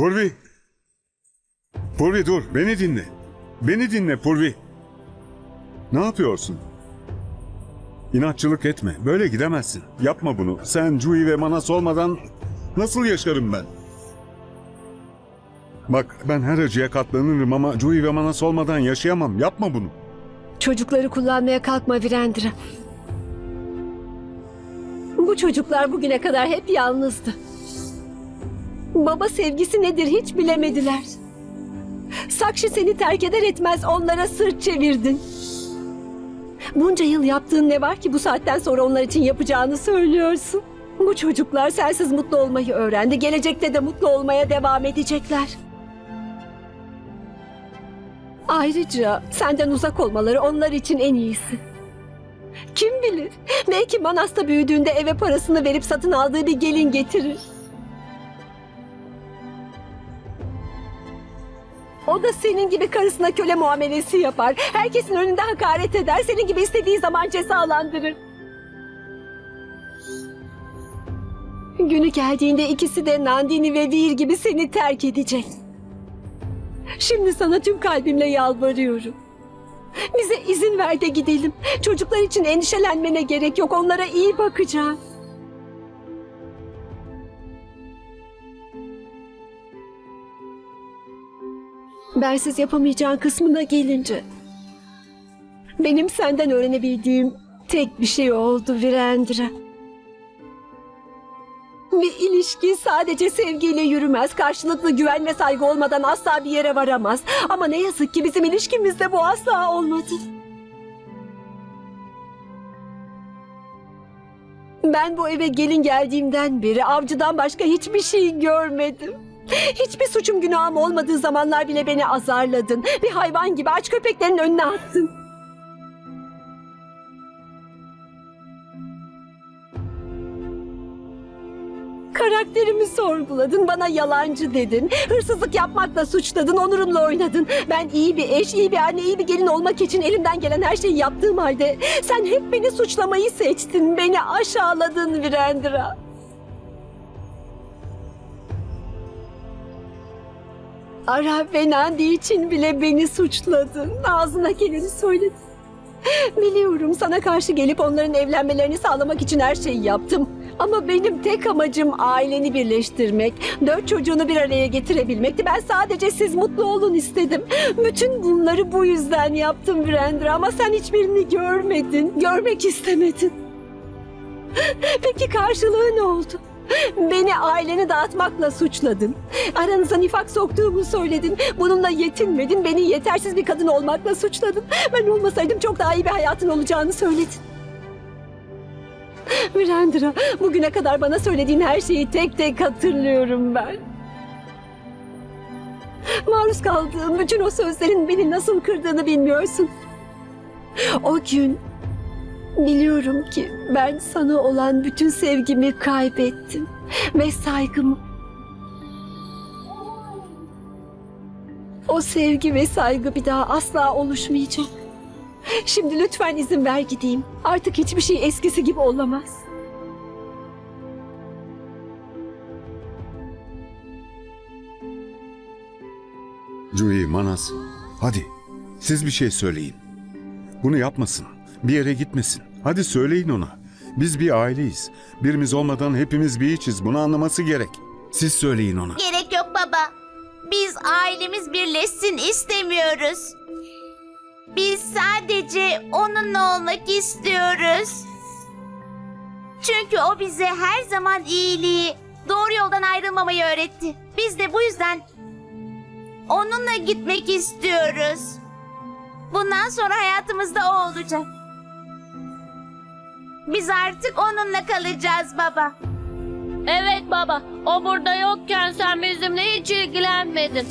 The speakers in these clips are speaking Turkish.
Purvi. Purvi dur, beni dinle. Beni dinle Purvi. Ne yapıyorsun? İnatçılık etme. Böyle gidemezsin. Yapma bunu. Sen Cui ve Manas olmadan nasıl yaşarım ben? Bak ben her acıya katlanırım ama Cui ve Manas olmadan yaşayamam. Yapma bunu. Çocukları kullanmaya kalkma Virendra. Bu çocuklar bugüne kadar hep yalnızdı. Baba sevgisi nedir hiç bilemediler. Sakşı seni terk eder etmez onlara sırt çevirdin. Bunca yıl yaptığın ne var ki bu saatten sonra onlar için yapacağını söylüyorsun. Bu çocuklar sensiz mutlu olmayı öğrendi. Gelecekte de mutlu olmaya devam edecekler. Ayrıca senden uzak olmaları onlar için en iyisi. Kim bilir? Belki Manas'ta büyüdüğünde eve parasını verip satın aldığı bir gelin getirir. O da senin gibi karısına köle muamelesi yapar. Herkesin önünde hakaret eder. Senin gibi istediği zaman cezalandırır. Günü geldiğinde ikisi de Nandini ve Vir gibi seni terk edecek. Şimdi sana tüm kalbimle yalvarıyorum. Bize izin ver de gidelim. Çocuklar için endişelenmene gerek yok. Onlara iyi bakacağım. Bensiz yapamayacağın kısmına gelince. Benim senden öğrenebildiğim tek bir şey oldu Virendra. Bir ilişki sadece sevgiyle yürümez. Karşılıklı güven ve saygı olmadan asla bir yere varamaz. Ama ne yazık ki bizim ilişkimizde bu asla olmadı. Ben bu eve gelin geldiğimden beri avcıdan başka hiçbir şey görmedim. Hiçbir suçum günahım olmadığı zamanlar bile beni azarladın. Bir hayvan gibi aç köpeklerin önüne attın. Karakterimi sorguladın, bana yalancı dedin. Hırsızlık yapmakla suçladın, onurumla oynadın. Ben iyi bir eş, iyi bir anne, iyi bir gelin olmak için elimden gelen her şeyi yaptığım halde... ...sen hep beni suçlamayı seçtin, beni aşağıladın Virendra. Ara ve Nandi için bile beni suçladın. Ağzına geleni söyledin. Biliyorum sana karşı gelip onların evlenmelerini sağlamak için her şeyi yaptım. Ama benim tek amacım aileni birleştirmek, dört çocuğunu bir araya getirebilmekti. Ben sadece siz mutlu olun istedim. Bütün bunları bu yüzden yaptım Brenda ama sen hiçbirini görmedin, görmek istemedin. Peki karşılığı ne oldu? Beni aileni dağıtmakla suçladın. Aranıza nifak soktuğumu söyledin. Bununla yetinmedin. Beni yetersiz bir kadın olmakla suçladın. Ben olmasaydım çok daha iyi bir hayatın olacağını söyledin. Mirandra, bugüne kadar bana söylediğin her şeyi tek tek hatırlıyorum ben. Maruz kaldığım bütün o sözlerin beni nasıl kırdığını bilmiyorsun. O gün biliyorum ki ben sana olan bütün sevgimi kaybettim ve saygımı. O sevgi ve saygı bir daha asla oluşmayacak. Şimdi lütfen izin ver gideyim. Artık hiçbir şey eskisi gibi olamaz. Cui, Manas. Hadi. Siz bir şey söyleyin. Bunu yapmasın. Bir yere gitmesin. Hadi söyleyin ona. Biz bir aileyiz. Birimiz olmadan hepimiz bir içiz. Bunu anlaması gerek. Siz söyleyin ona. Gerek yok baba. Biz ailemiz birleşsin istemiyoruz. Biz sadece onunla olmak istiyoruz. Çünkü o bize her zaman iyiliği, doğru yoldan ayrılmamayı öğretti. Biz de bu yüzden onunla gitmek istiyoruz. Bundan sonra hayatımızda o olacak. Biz artık onunla kalacağız baba. Evet baba, o burada yokken sen bizimle hiç ilgilenmedin.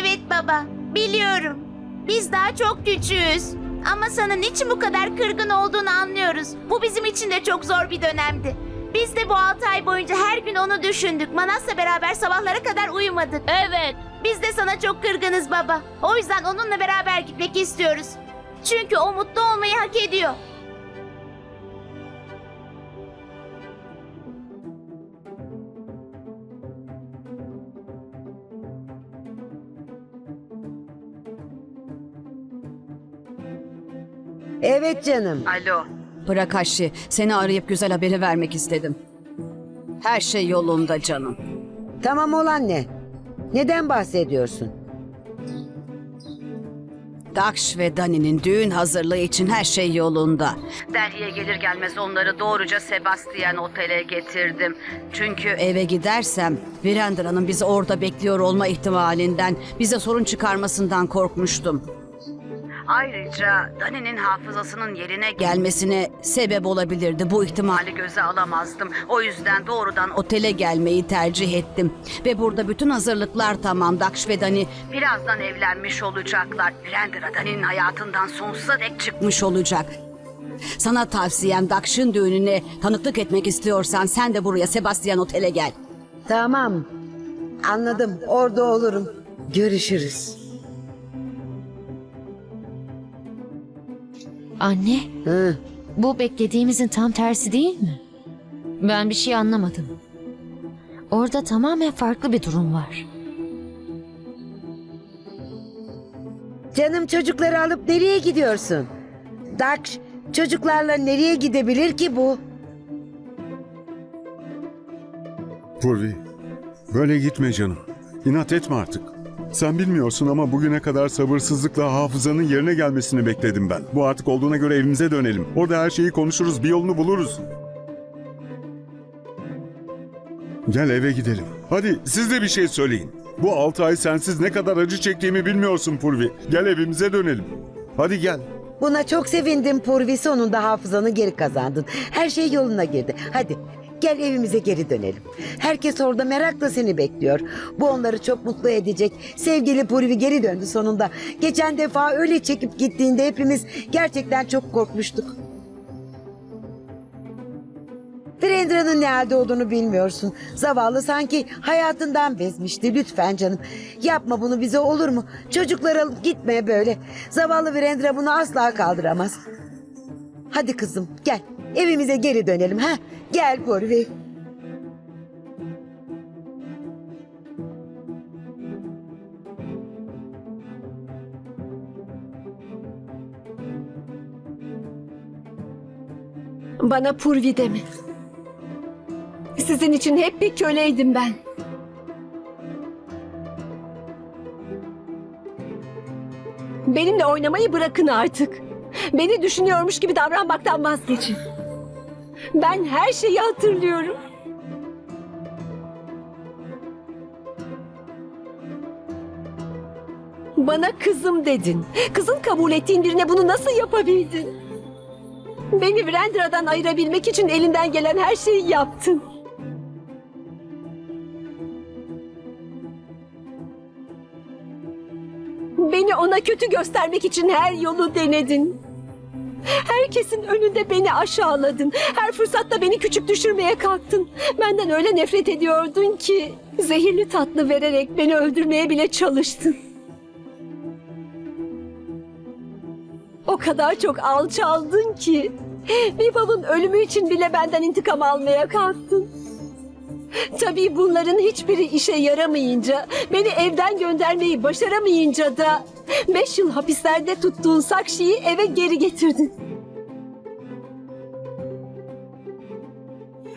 Evet baba, biliyorum. Biz daha çok küçüğüz. Ama sana niçin bu kadar kırgın olduğunu anlıyoruz. Bu bizim için de çok zor bir dönemdi. Biz de bu altı ay boyunca her gün onu düşündük. Manas'la beraber sabahlara kadar uyumadık. Evet, Biz de sana çok kırgınız baba. O yüzden onunla beraber gitmek istiyoruz. Çünkü o mutlu olmayı hak ediyor. Evet canım. Alo. Prakashi, seni arayıp güzel haberi vermek istedim. Her şey yolunda canım. Tamam olan ne? Neden bahsediyorsun? Daksh ve Dani'nin düğün hazırlığı için her şey yolunda. Delhi'ye gelir gelmez onları doğruca Sebastian Otel'e getirdim. Çünkü eve gidersem Virendra'nın bizi orada bekliyor olma ihtimalinden, bize sorun çıkarmasından korkmuştum. Ayrıca Dani'nin hafızasının yerine gelmesine sebep olabilirdi. Bu ihtimali göze alamazdım. O yüzden doğrudan otele gelmeyi tercih ettim. Ve burada bütün hazırlıklar tamam. Daksh ve Dani birazdan evlenmiş olacaklar. Virendra Dani'nin hayatından sonsuza dek çıkmış olacak. Sana tavsiyem Daksh'ın düğününe tanıklık etmek istiyorsan sen de buraya Sebastian Otel'e gel. Tamam. Anladım. Orada olurum. Görüşürüz. Anne, Hı. bu beklediğimizin tam tersi değil mi? Ben bir şey anlamadım. Orada tamamen farklı bir durum var. Canım çocukları alıp nereye gidiyorsun? Dakş, çocuklarla nereye gidebilir ki bu? Purvi, böyle gitme canım. İnat etme artık. Sen bilmiyorsun ama bugüne kadar sabırsızlıkla hafızanın yerine gelmesini bekledim ben. Bu artık olduğuna göre evimize dönelim. Orada her şeyi konuşuruz, bir yolunu buluruz. Gel eve gidelim. Hadi siz de bir şey söyleyin. Bu altı ay sensiz ne kadar acı çektiğimi bilmiyorsun Purvi. Gel evimize dönelim. Hadi gel. Buna çok sevindim Purvi. Sonunda hafızanı geri kazandın. Her şey yoluna girdi. Hadi gel evimize geri dönelim. Herkes orada merakla seni bekliyor. Bu onları çok mutlu edecek. Sevgili Purvi geri döndü sonunda. Geçen defa öyle çekip gittiğinde hepimiz gerçekten çok korkmuştuk. Virendra'nın ne halde olduğunu bilmiyorsun. Zavallı sanki hayatından bezmişti. Lütfen canım. Yapma bunu bize olur mu? Çocukları alıp gitme böyle. Zavallı Virendra bunu asla kaldıramaz. Hadi kızım gel. Evimize geri dönelim ha. Gel Purvi. Bana Purvi deme. Sizin için hep bir köleydim ben. Benimle oynamayı bırakın artık. Beni düşünüyormuş gibi davranmaktan vazgeçin. Ben her şeyi hatırlıyorum. Bana kızım dedin. Kızın kabul ettiğin birine bunu nasıl yapabildin? Beni Virendra'dan ayırabilmek için elinden gelen her şeyi yaptın. Beni ona kötü göstermek için her yolu denedin. Herkesin önünde beni aşağıladın. Her fırsatta beni küçük düşürmeye kalktın. Benden öyle nefret ediyordun ki zehirli tatlı vererek beni öldürmeye bile çalıştın. O kadar çok alçaldın ki Viva'nın ölümü için bile benden intikam almaya kalktın. Tabii bunların hiçbiri işe yaramayınca, beni evden göndermeyi başaramayınca da beş yıl hapislerde tuttuğun Sakşi'yi eve geri getirdin.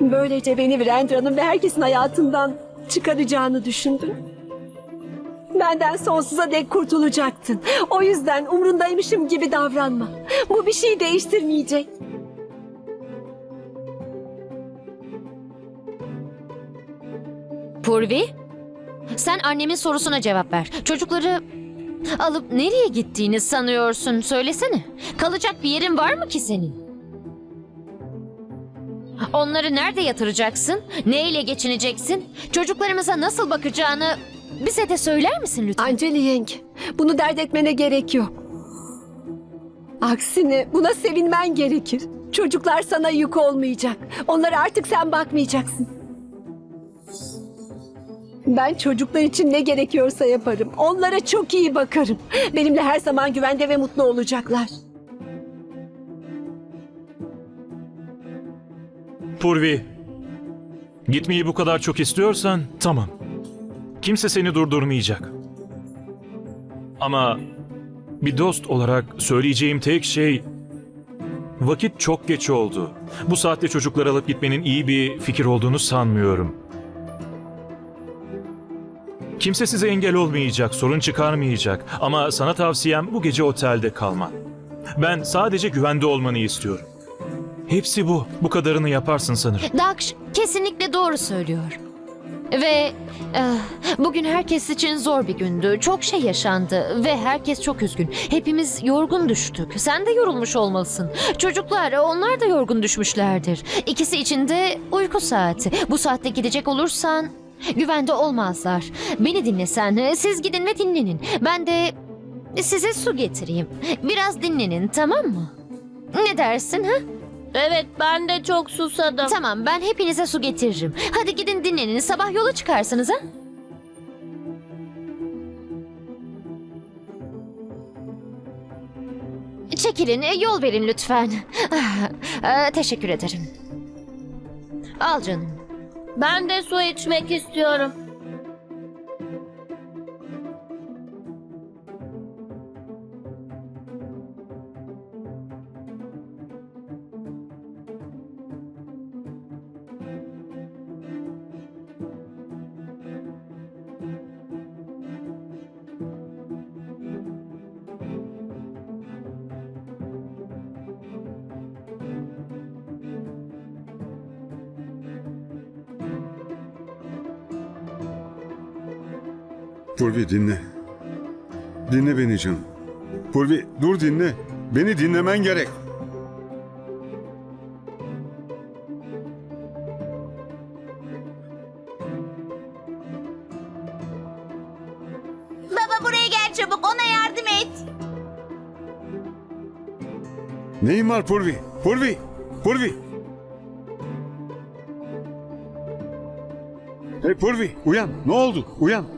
Böylece beni Virendra'nın ve herkesin hayatından çıkaracağını düşündün. Benden sonsuza dek kurtulacaktın. O yüzden umrundaymışım gibi davranma. Bu bir şey değiştirmeyecek. Purvi, sen annemin sorusuna cevap ver. Çocukları alıp nereye gittiğini sanıyorsun? Söylesene. Kalacak bir yerin var mı ki senin? Onları nerede yatıracaksın? Neyle geçineceksin? Çocuklarımıza nasıl bakacağını bize de söyler misin lütfen? Anceli yenge, bunu dert etmene gerek yok. Aksine buna sevinmen gerekir. Çocuklar sana yük olmayacak. Onlara artık sen bakmayacaksın. Ben çocuklar için ne gerekiyorsa yaparım. Onlara çok iyi bakarım. Benimle her zaman güvende ve mutlu olacaklar. Purvi, gitmeyi bu kadar çok istiyorsan tamam. Kimse seni durdurmayacak. Ama bir dost olarak söyleyeceğim tek şey vakit çok geç oldu. Bu saatte çocukları alıp gitmenin iyi bir fikir olduğunu sanmıyorum. Kimse size engel olmayacak, sorun çıkarmayacak ama sana tavsiyem bu gece otelde kalman. Ben sadece güvende olmanı istiyorum. Hepsi bu. Bu kadarını yaparsın sanırım. Dakş kesinlikle doğru söylüyor. Ve eh, bugün herkes için zor bir gündü. Çok şey yaşandı ve herkes çok üzgün. Hepimiz yorgun düştük. Sen de yorulmuş olmalısın. Çocuklar onlar da yorgun düşmüşlerdir. İkisi için de uyku saati. Bu saatte gidecek olursan güvende olmazlar. Beni dinlesen siz gidin ve dinlenin. Ben de size su getireyim. Biraz dinlenin tamam mı? Ne dersin ha? Evet ben de çok susadım. Tamam ben hepinize su getiririm. Hadi gidin dinlenin sabah yola çıkarsınız ha? Çekilin e, yol verin lütfen. Ah, e, teşekkür ederim. Al canım. Ben de su içmek istiyorum. Purvi dinle. Dinle beni canım. Purvi dur dinle. Beni dinlemen gerek. Baba buraya gel çabuk ona yardım et. Neyin var Purvi? Purvi! Purvi! Hey Purvi uyan. Ne oldu? Uyan.